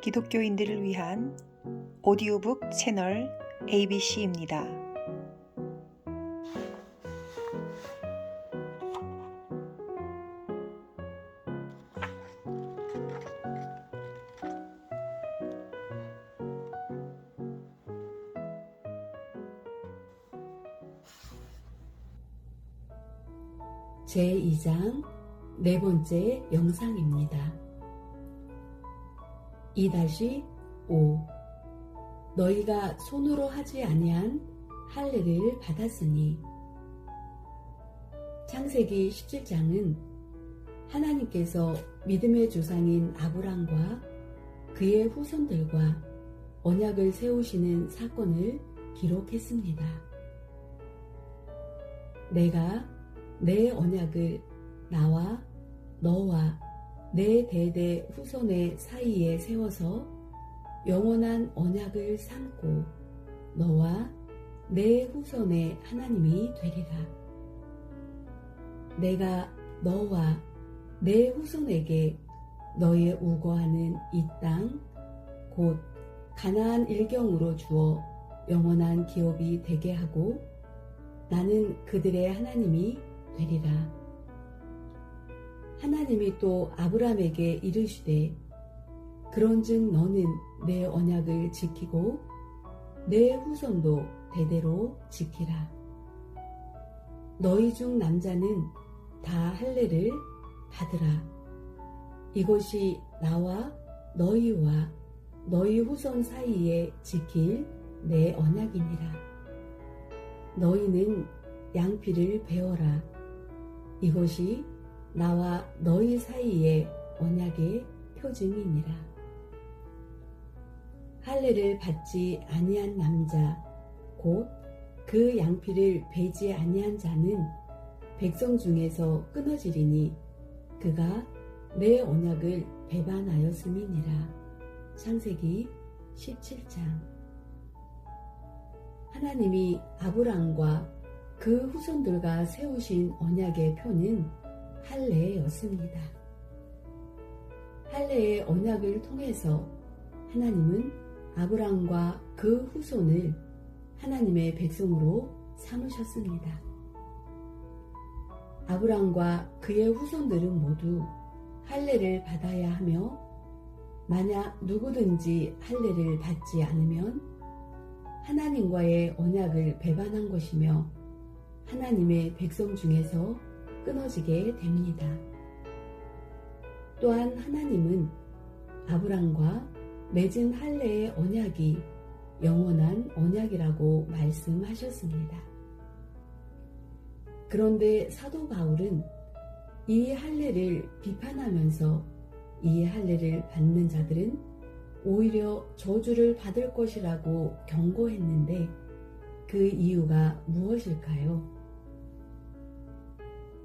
기독교인들을 위한 오디오북 채널 ABC입니다. 제2장 네 번째 영상입니다. 2-5 너희가 손으로 하지 아니한 할례를 받았으니 창세기 17장은 하나님께서 믿음의 조상인 아브람과 그의 후손들과 언약을 세우시는 사건을 기록했습니다. 내가 내 언약을 나와 너와 내 대대 후손의 사이에 세워서 영원한 언약을 삼고 너와 내 후손의 하나님이 되리라. 내가 너와 내 후손에게 너의 우거하는 이 땅, 곧 가나안 일경으로 주어 영원한 기업이 되게 하고 나는 그들의 하나님이 되리라. 하나님이 또 아브람에게 이르시되 그런즉 너는 내 언약을 지키고 내 후손도 대대로 지키라. 너희 중 남자는 다 할례를 받으라. 이것이 나와 너희와 너희 후손 사이에 지킬 내 언약이니라. 너희는 양피를 베어라. 이것이 나와 너희 사이의 언약의 표징이니라. 할례를 받지 아니한 남자 곧 그 양피를 베지 아니한 자는 백성 중에서 끊어지리니 그가 내 언약을 배반하였음이니라. 창세기 17장 하나님이 아브람과 그 후손들과 세우신 언약의 표는 할례였습니다. 할례의 언약을 통해서 하나님은 아브람과 그 후손을 하나님의 백성으로 삼으셨습니다. 아브람과 그의 후손들은 모두 할례를 받아야 하며 만약 누구든지 할례를 받지 않으면 하나님과의 언약을 배반한 것이며 하나님의 백성 중에서 끊어지게 됩니다. 또한 하나님은 아브람과 맺은 할례의 언약이 영원한 언약이라고 말씀하셨습니다. 그런데 사도 바울은 이 할례를 비판하면서 이 할례를 받는 자들은 오히려 저주를 받을 것이라고 경고했는데 그 이유가 무엇일까요?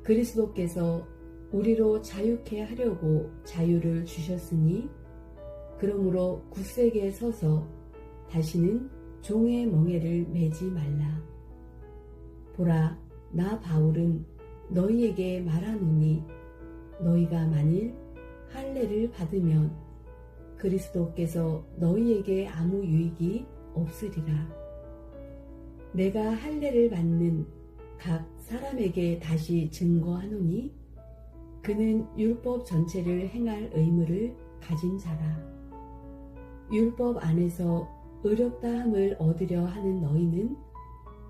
그리스도께서 우리로 자유케 하려고 자유를 주셨으니 그러므로 굳세게 서서 다시는 종의 멍에를 매지 말라. 보라, 나 바울은 너희에게 말하노니 너희가 만일 할례를 받으면 그리스도께서 너희에게 아무 유익이 없으리라. 내가 할례를 받는 각 사람에게 다시 증거하노니 그는 율법 전체를 행할 의무를 가진 자라. 율법 안에서 의롭다함을 얻으려 하는 너희는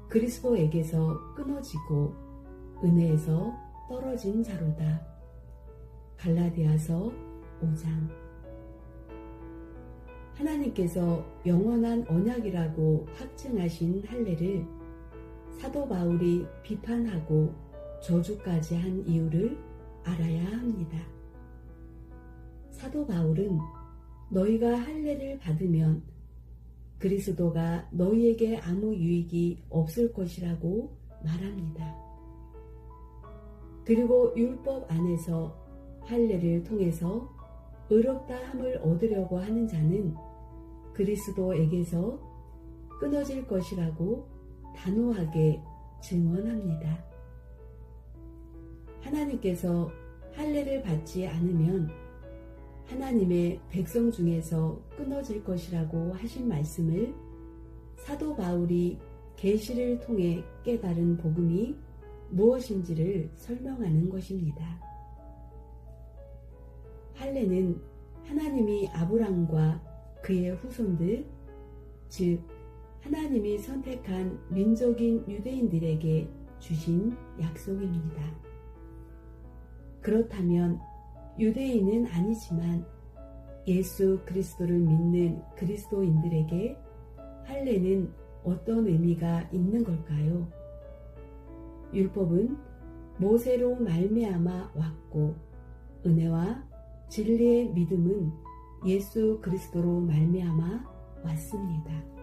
그리스도에게서 끊어지고 은혜에서 떨어진 자로다. 갈라디아서 5장 하나님께서 영원한 언약이라고 확증하신 할례를 사도 바울이 비판하고 저주까지 한 이유를 알아야 합니다. 사도 바울은 너희가 할례를 받으면 그리스도가 너희에게 아무 유익이 없을 것이라고 말합니다. 그리고 율법 안에서 할례를 통해서 의롭다 함을 얻으려고 하는 자는 그리스도에게서 끊어질 것이라고 단호하게 증언합니다. 하나님께서 할례를 받지 않으면 하나님의 백성 중에서 끊어질 것이라고 하신 말씀을 사도 바울이 계시를 통해 깨달은 복음이 무엇인지를 설명하는 것입니다. 할례는 하나님이 아브람과 그의 후손들, 즉 하나님이 선택한 민족인 유대인들에게 주신 약속입니다. 그렇다면 유대인은 아니지만 예수 그리스도를 믿는 그리스도인들에게 할례는 어떤 의미가 있는 걸까요? 율법은 모세로 말미암아 왔고 은혜와 진리의 믿음은 예수 그리스도로 말미암아 왔습니다.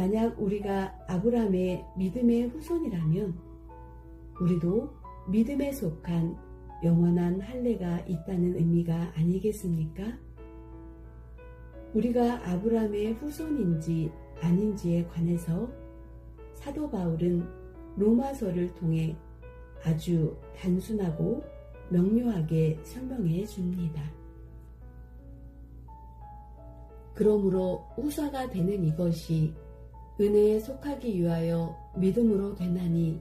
만약 우리가 아브라함의 믿음의 후손이라면 우리도 믿음에 속한 영원한 할례가 있다는 의미가 아니겠습니까? 우리가 아브라함의 후손인지 아닌지에 관해서 사도 바울은 로마서를 통해 아주 단순하고 명료하게 설명해 줍니다. 그러므로 후사가 되는 이것이 은혜에 속하기 위하여 믿음으로 되나니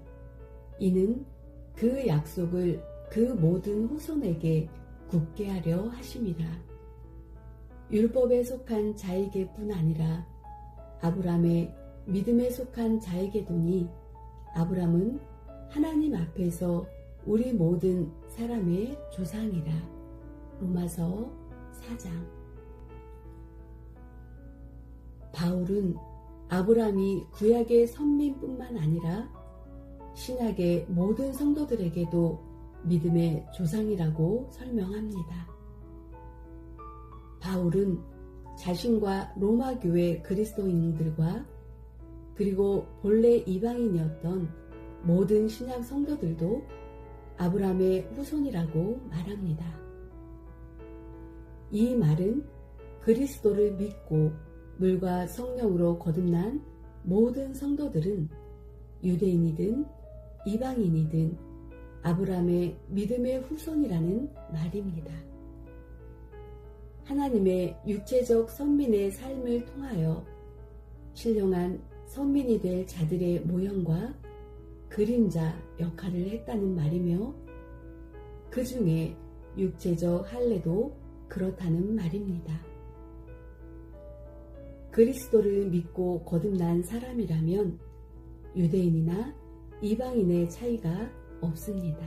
이는 그 약속을 그 모든 후손에게 굳게 하려 하심이라. 율법에 속한 자에게뿐 아니라 아브람의 믿음에 속한 자에게도니 아브람은 하나님 앞에서 우리 모든 사람의 조상이라. 로마서 4장. 바울은 아브람이 구약의 선민뿐만 아니라 신약의 모든 성도들에게도 믿음의 조상이라고 설명합니다. 바울은 자신과 로마 교회 그리스도인들과 그리고 본래 이방인이었던 모든 신약 성도들도 아브라함의 후손이라고 말합니다. 이 말은 그리스도를 믿고 물과 성령으로 거듭난 모든 성도들은 유대인이든 이방인이든 아브라함의 믿음의 후손이라는 말입니다. 하나님의 육체적 선민의 삶을 통하여 신령한 선민이 될 자들의 모형과 그림자 역할을 했다는 말이며 그 중에 육체적 할례도 그렇다는 말입니다. 그리스도를 믿고 거듭난 사람이라면 유대인이나 이방인의 차이가 없습니다.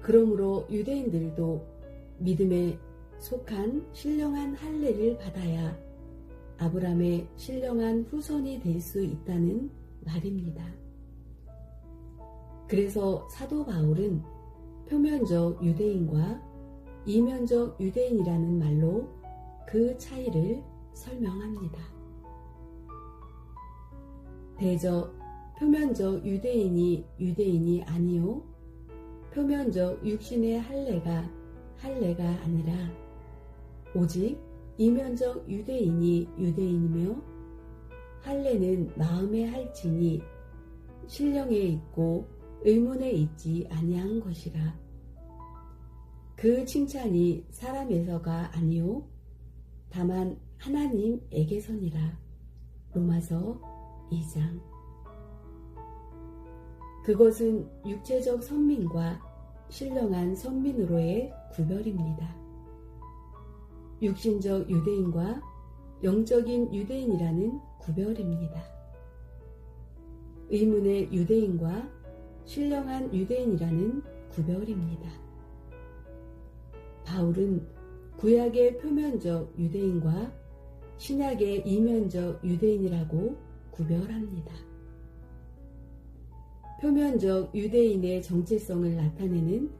그러므로 유대인들도 믿음에 속한 신령한 할례를 받아야 아브람의 신령한 후손이 될 수 있다는 말입니다. 그래서 사도 바울은 표면적 유대인과 이면적 유대인이라는 말로 그 차이를 설명합니다. 대저 표면적 유대인이 유대인이 아니요. 표면적 육신의 할례가 할례가 아니라 오직 이면적 유대인이 유대인이며 할례는 마음에 할지니 신령에 있고 의문에 있지 아니한 것이라. 그 칭찬이 사람에서가 아니요 다만 하나님에게서니라 로마서 2장 그것은 육체적 선민과 신령한 선민으로의 구별입니다. 육신적 유대인과 영적인 유대인이라는 구별입니다. 의문의 유대인과 신령한 유대인이라는 구별입니다. 바울은 구약의 표면적 유대인과 신약의 이면적 유대인이라고 구별합니다. 표면적 유대인의 정체성을 나타내는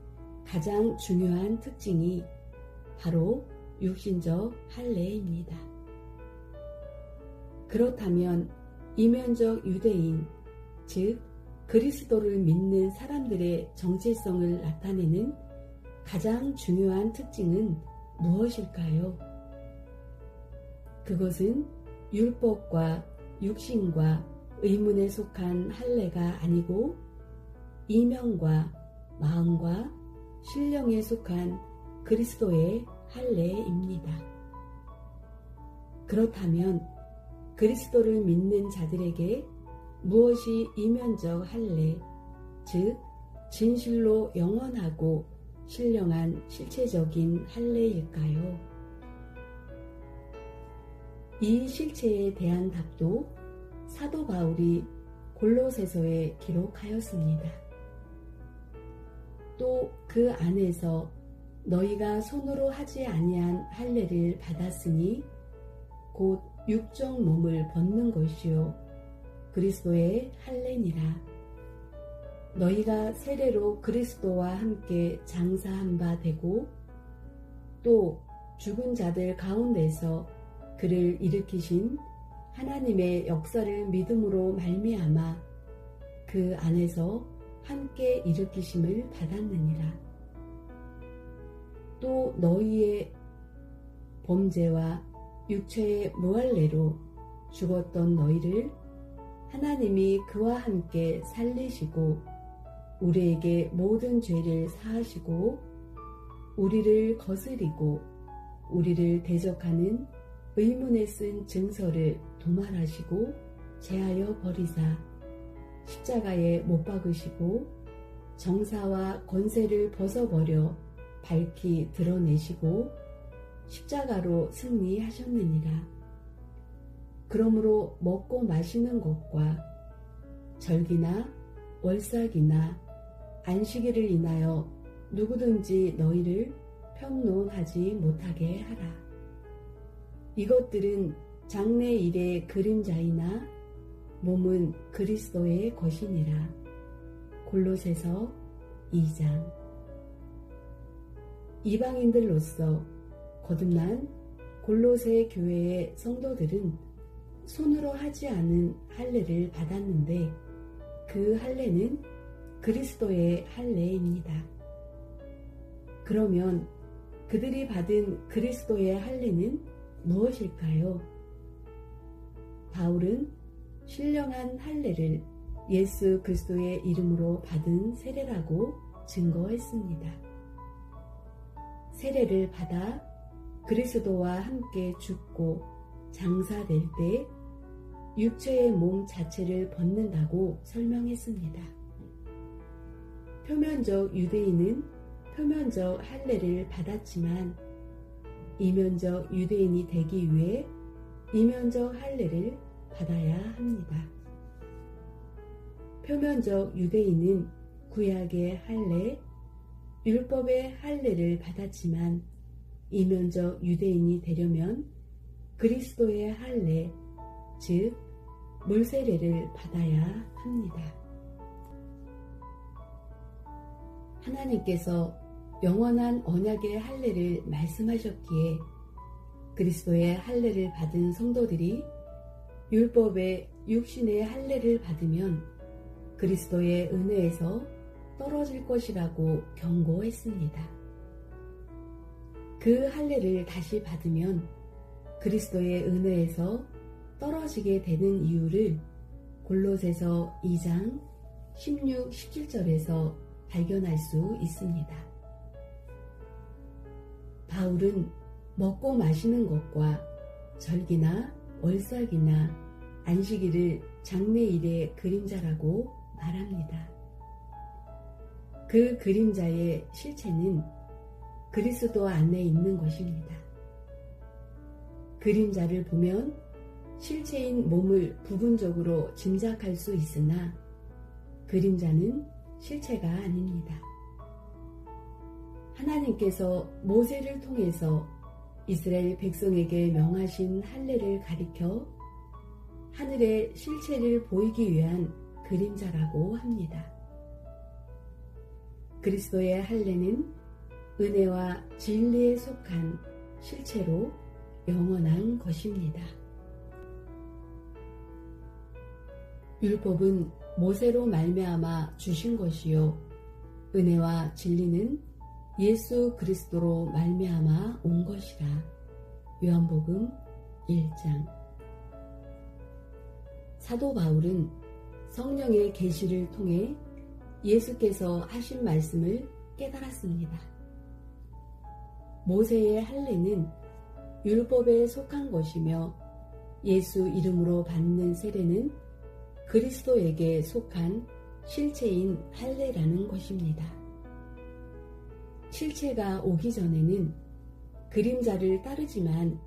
가장 중요한 특징이 바로 육신적 할례입니다. 그렇다면 이면적 유대인, 즉 그리스도를 믿는 사람들의 정체성을 나타내는 가장 중요한 특징은 무엇일까요? 그것은 율법과 육신과 의문에 속한 할례가 아니고 이명과 마음과 신령에 속한 그리스도의 할례입니다. 그렇다면 그리스도를 믿는 자들에게 무엇이 이면적 할례, 즉 진실로 영원하고 신령한 실체적인 할례일까요? 이 실체에 대한 답도 사도 바울이 골로새서에 기록하였습니다. 또 그 안에서 너희가 손으로 하지 아니한 할례를 받았으니 곧 육정 몸을 벗는 것이요 그리스도의 할례니라. 너희가 세례로 그리스도와 함께 장사한 바 되고 또 죽은 자들 가운데서 그를 일으키신 하나님의 역사를 믿음으로 말미암아 그 안에서 함께 일으키심을 받았느니라. 또 너희의 범죄와 육체의 무할례로 죽었던 너희를 하나님이 그와 함께 살리시고 우리에게 모든 죄를 사하시고 우리를 거스리고 우리를 대적하는 의문에 쓴 증서를 도말하시고 제하여 버리사 십자가에 못 박으시고 정사와 권세를 벗어버려 밝히 드러내시고 십자가로 승리하셨느니라. 그러므로 먹고 마시는 것과 절기나 월삭이나 안식일을 인하여 누구든지 너희를 평론하지 못하게 하라. 이것들은 장래 일의 그림자이나 몸은 그리스도의 것이니라. 골로새서 2장 이방인들로서 거듭난 골로새 교회의 성도들은 손으로 하지 않은 할례를 받았는데 그 할례는 그리스도의 할례입니다. 그러면 그들이 받은 그리스도의 할례는 무엇일까요? 바울은 신령한 할례를 예수 그리스도의 이름으로 받은 세례라고 증거했습니다. 세례를 받아 그리스도와 함께 죽고 장사될 때 육체의 몸 자체를 벗는다고 설명했습니다. 표면적 유대인은 표면적 할례를 받았지만 이면적 유대인이 되기 위해 이면적 할례를 받아야 합니다. 표면적 유대인은 구약의 할례, 율법의 할례를 받았지만 이면적 유대인이 되려면 그리스도의 할례, 즉 물세례를 받아야 합니다. 하나님께서 영원한 언약의 할례를 말씀하셨기에 그리스도의 할례를 받은 성도들이 율법의 육신의 할례를 받으면 그리스도의 은혜에서 떨어질 것이라고 경고했습니다. 그 할례를 다시 받으면 그리스도의 은혜에서 떨어지게 되는 이유를 골로새서 2장 16, 17절에서 발견할 수 있습니다. 바울은 먹고 마시는 것과 절기나 월삭이나 안식일을 장래일의 그림자라고 말합니다. 그 그림자의 실체는 그리스도 안에 있는 것입니다. 그림자를 보면 실체인 몸을 부분적으로 짐작할 수 있으나 그림자는 실체가 아닙니다. 하나님께서 모세를 통해서 이스라엘 백성에게 명하신 할례를 가리켜 하늘의 실체를 보이기 위한 그림자라고 합니다. 그리스도의 할례는 은혜와 진리에 속한 실체로 영원한 것입니다. 율법은 모세로 말미암아 주신 것이요 은혜와 진리는 예수 그리스도로 말미암아 온 것이라. 요한복음 1장. 사도 바울은 성령의 계시를 통해 예수께서 하신 말씀을 깨달았습니다. 모세의 할례는 율법에 속한 것이며 예수 이름으로 받는 세례는 그리스도에게 속한 실체인 할례라는 것입니다. 실체가 오기 전에는 그림자를 따르지만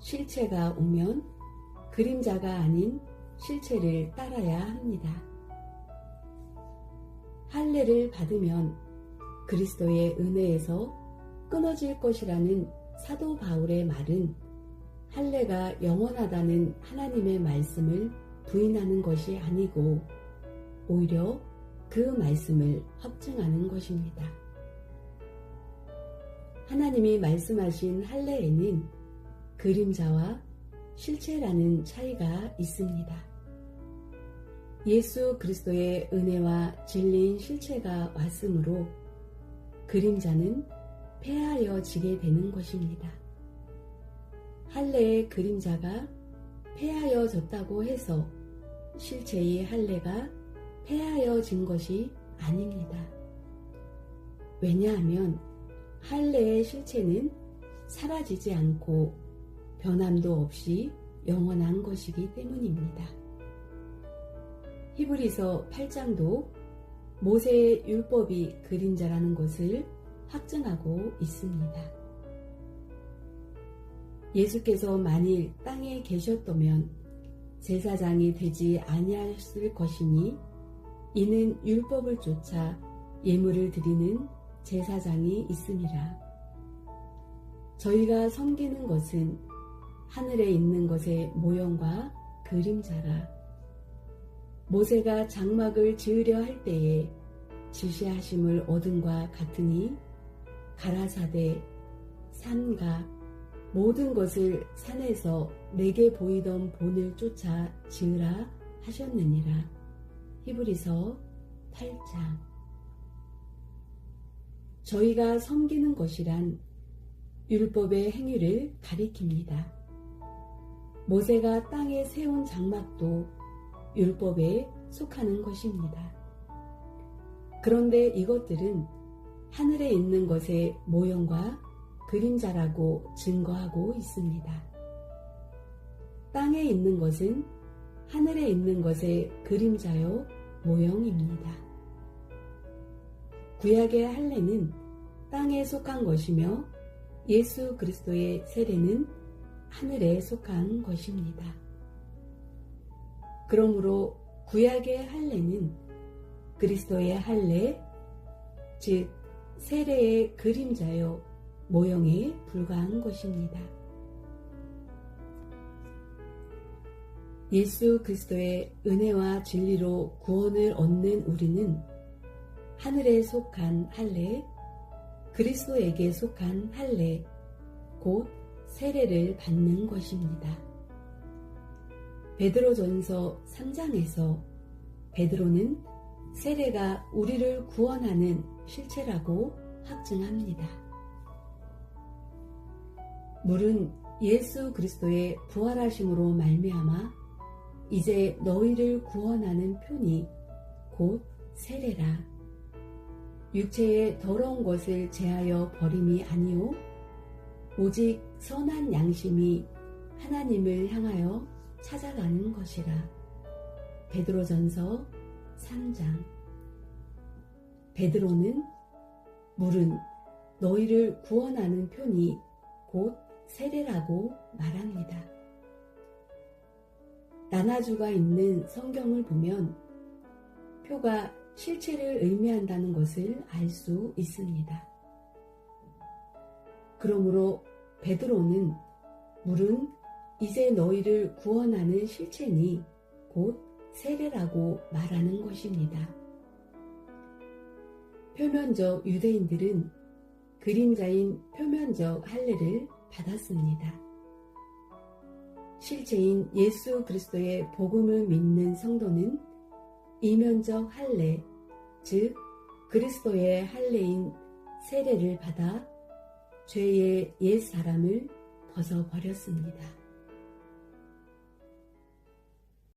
실체가 오면 그림자가 아닌 실체를 따라야 합니다. 할례를 받으면 그리스도의 은혜에서 끊어질 것이라는 사도 바울의 말은 할례가 영원하다는 하나님의 말씀을 부인하는 것이 아니고 오히려 그 말씀을 확증하는 것입니다. 하나님이 말씀하신 할례에는 그림자와 실체라는 차이가 있습니다. 예수 그리스도의 은혜와 진리인 실체가 왔으므로 그림자는 폐하여지게 되는 것입니다. 할례의 그림자가 폐하여졌다고 해서 실체의 할례가 폐하여진 것이 아닙니다. 왜냐하면 할례의 실체는 사라지지 않고 변함도 없이 영원한 것이기 때문입니다. 히브리서 8장도 모세의 율법이 그림자라는 것을 확증하고 있습니다. 예수께서 만일 땅에 계셨다면 제사장이 되지 아니하였을 것이니 이는 율법을 쫓아 예물을 드리는 제사장이 있으니라. 저희가 섬기는 것은 하늘에 있는 것의 모형과 그림자라. 모세가 장막을 지으려 할 때에 지시하심을 얻은과 같으니 가라사대 산과 모든 것을 산에서 내게 보이던 본을 쫓아 지으라 하셨느니라. 히브리서 8장 저희가 섬기는 것이란 율법의 행위를 가리킵니다. 모세가 땅에 세운 장막도 율법에 속하는 것입니다. 그런데 이것들은 하늘에 있는 것의 모형과 그림자라고 증거하고 있습니다. 땅에 있는 것은 하늘에 있는 것의 그림자요 모형입니다. 구약의 할례는 땅에 속한 것이며 예수 그리스도의 세례는 하늘에 속한 것입니다. 그러므로 구약의 할례는 그리스도의 할례, 즉 세례의 그림자요 모형에 불과한 것입니다. 예수 그리스도의 은혜와 진리로 구원을 얻는 우리는 하늘에 속한 할례, 그리스도에게 속한 할례, 곧 세례를 받는 것입니다. 베드로전서 3장에서 베드로는 세례가 우리를 구원하는 실체라고 확증합니다. 물은 예수 그리스도의 부활하심으로 말미암아 이제 너희를 구원하는 표니 곧 세례라. 육체의 더러운 것을 제하여 버림이 아니요 오직 선한 양심이 하나님을 향하여 찾아가는 것이라. 베드로전서 3장 베드로는 물은 너희를 구원하는 표니 곧 세례라고 말합니다. 나나주가 있는 성경을 보면 표가 실체를 의미한다는 것을 알 수 있습니다. 그러므로 베드로는 물은 이제 너희를 구원하는 실체니 곧 세례라고 말하는 것입니다. 표면적 유대인들은 그림자인 표면적 할례를 받았습니다. 실체인 예수 그리스도의 복음을 믿는 성도는 이면적 할례, 즉 그리스도의 할례인 세례를 받아 죄의 옛 사람을 벗어버렸습니다.